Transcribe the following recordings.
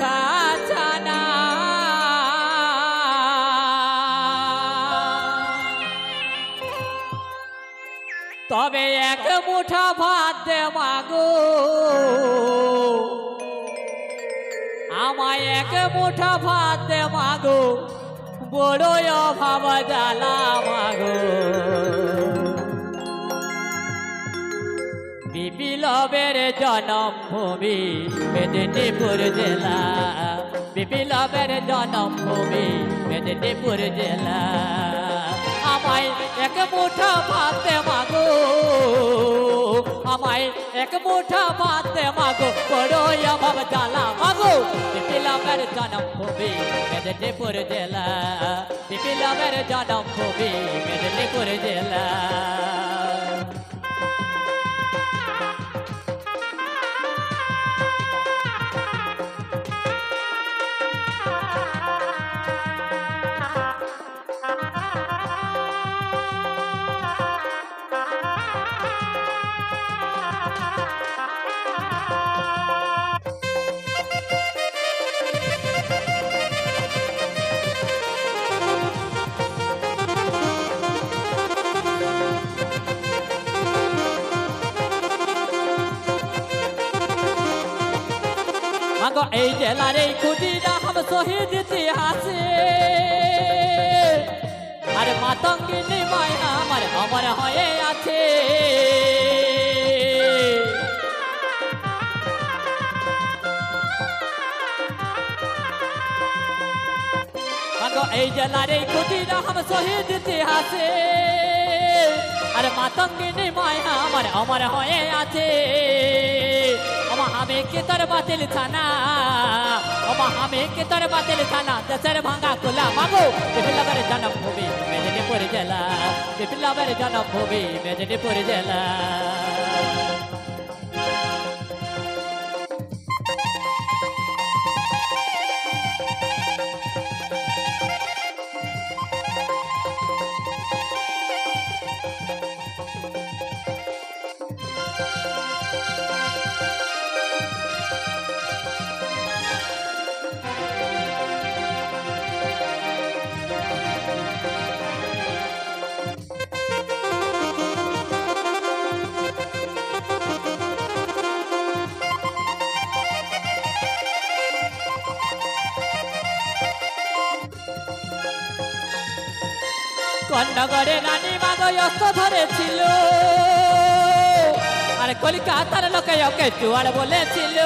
খাজানা তবে এক মুঠা ভাত দে মাগো। আমায় এক মুঠা ভাত দে মাগো। বড় অভাব জ্বালা মাগো। বিপ্লবের জন্মভূমি, মেদিনীপুর জেলা। বিপ্লবের জন্মভূমি, মেদিনীপুর জেলা। আমায় এক মুঠা ভাত মাগো, আমায় এক মুঠা ভাত মাগো, বড় অভাব জ্বালা মাগো। বিপ্লবের জন্মভূমি, মেদিনীপুর জেলা। বিপ্লবের জন্মভূমি, মেদিনীপুর জেলা। মাগো এই জেলার এই খুদিরা হাম শহীদ ইতিহাসে। আর মাতঙ্গিনী মায়া আমার আমার হয়ে আছে। এই জেলার এই খুদিরা হাম শহীদ ইতিহাসে। আর মাতঙ্গিনী মায়া আমার আমার হয়ে আছে। আমা আমি কে তোর বাতিল থানা আমা আমি কে তোর বাতিল থানা দেশের ভাঙা কোলা মাগো বিপ্লবের জন্মভূমি মেদিনীপুর জেলা বিপ্লবের জন্মভূমি মেদিনীপুর কন্নগরে রানী মাগো অস্ত ধরেছিল। আর কলিকাতার লোকে ওকে জুয়ার বলেছিল।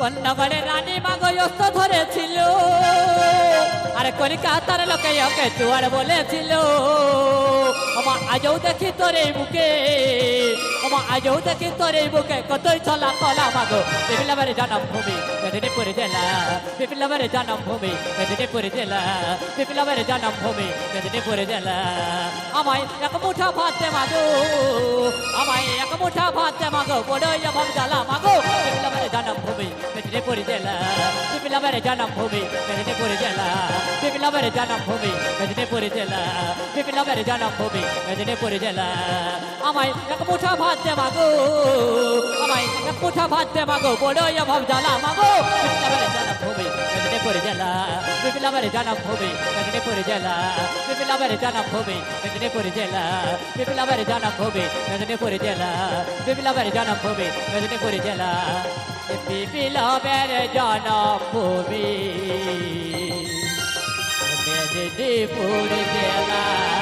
কন্নগরে রানী মাগো অস্ত ধরেছিল। আর কলিকাতার লোকে ওকে জুয়ার বলেছিল। আমা আজও দেখি তোর বুকে। আমা আজও দেখি তোর বুকে। কতই চলা কলা মাগো বিপ্লবের জন্মভূমি, মেদিনীপুর জেলা। বিপ্লবের জন্মভূমি, মেদিনীপুর জেলা। বিপ্লবের জন্মভূমি, মেদিনীপুর জেলা। আমায় এক মুঠা ভাত দে মাগো আমায় এক মুঠা ভাত দে মাগো বড়ই অভাব জ্বালা মাগো বিপ্লবের জন্মভূমি মেদিনীপুর জেলা বিপ্লবের জন্মভূমি মেদিনীপুর জেলা বিপ্লবের জন্মভূমি মেদিনীপুর জেলা বিপ্লবের জন্মভূমি মেদিনীপুর জেলা আমায় এক মুঠা ভাত দে মাগো আমায় এক মুঠা ভাত দে মাগো বড়ই অভাব জ্বালা মাগো বিপ্লবের জন্মভূমি মেদিনীপুর জেলা বিপ্লবের জন্মভূমি মেদিনীপুর জেলা বিপ্লবের জন্মভূমি মেদিনীপুর জেলা বিপ্লবের জন্মভূমি মেদিনীপুর জেলা বিপ্লবের জন্মভূমি মেদিনীপুর জেলা বিপ্লবের জন্মভূমি মেদিনীপুর জেলা